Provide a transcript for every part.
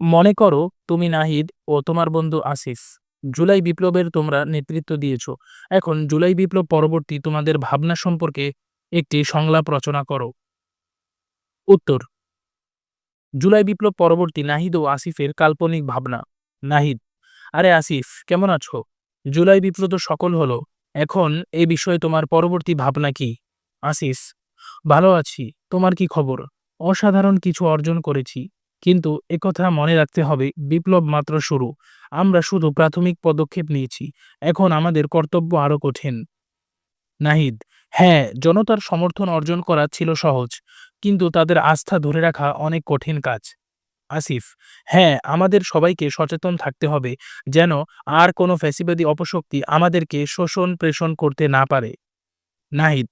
মনে করো তুমি নাহিদ ও তোমার বন্ধু আসিফ জুলাই বিপ্লবের তোমরা নেতৃত্ব দিয়েছ। এখন জুলাই বিপ্লব পরবর্তী তোমাদের ভাবনা সম্পর্কে একটি সংলাপ রচনা করো। উত্তর। জুলাই বিপ্লব পরবর্তী নাহিদ ও আসিফের কাল্পনিক ভাবনা। নাহিদ, আরে আসিফ কেমন আছো? জুলাই বিপ্লব তো সকল হলো। এখন এ বিষয়ে তোমার পরবর্তী ভাবনা কি? আসিস ভালো আছি। তোমার কি খবর? অসাধারণ কিছু অর্জন করেছি। কিন্তু একথা মনে রাখতে হবে, বিপ্লব মাত্র শুরু। আমরা শুধু প্রাথমিক পদক্ষেপ নিয়েছি, এখন আমাদের কর্তব্য আরও কঠিন। নাহিদ হ্যাঁ জনতার সমর্থন অর্জন করা ছিল সহজ, কিন্তু তাদের আস্থা ধরে রাখা অনেক কঠিন কাজ। আসিফ হ্যাঁ আমাদের সবাইকে সচেতন থাকতে হবে, যেন আর কোনো ফ্যাসিবাদী অপশক্তি আমাদেরকে শোষণ প্রেষণ করতে না পারে। নাহিদ,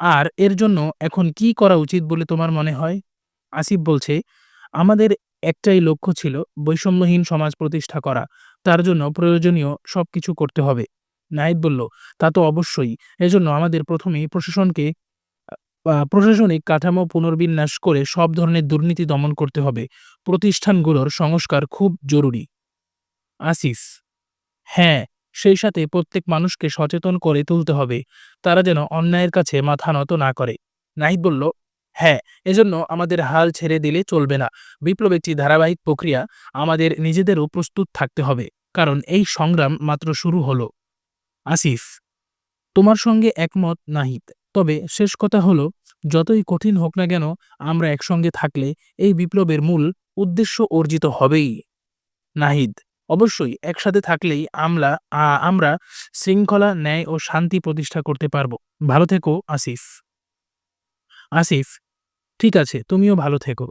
আর এর জন্য এখন কি করা উচিত বলে তোমার মনে হয়? আসিফ বলছে আমাদের একটাই লক্ষ্য ছিল বৈষম্যহীন সমাজ প্রতিষ্ঠা করা। তার জন্য প্রয়োজনীয় সবকিছু করতে হবে। নাহিদ বলল, তা তো অবশ্যই। এজন্য আমাদের প্রথমেই প্রশাসনকে প্রশাসনিক কাঠামো পুনর্বিন্যাস করে সব ধরনের দুর্নীতি দমন করতে হবে। প্রতিষ্ঠানগুলোর সংস্কার খুব জরুরি। আসিস। হ্যাঁ সেই সাথে প্রত্যেক মানুষকে সচেতন করে তুলতে হবে। তারা যেন অন্যায়ের কাছে মাথা নত না করে। নাহিদ বলল হ্যাঁ এজন্য আমাদের হাল ছেড়ে দিলে চলবে না। বিপ্লব একটি ধারাবাহিক প্রক্রিয়া, আমাদের নিজেদেরও প্রস্তুত থাকতে হবে, কারণ এই সংগ্রাম মাত্র শুরু হলো। আসিফ, তোমার সঙ্গে একমত নাহিদ, তবে শেষ কথা হলো, যতই কঠিন হোক না কেন, আমরা একসঙ্গে থাকলে এই বিপ্লবের মূল উদ্দেশ্য অর্জিত হবেই। নাহিদ, অবশ্যই একসাথে থাকলেই আমরা আমরা শৃঙ্খলা, ন্যায় ও শান্তি প্রতিষ্ঠা করতে পারব। ভালো থেকো, আসিফ। আসিফ ঠিক আছে তুমিও ভালো থেকো।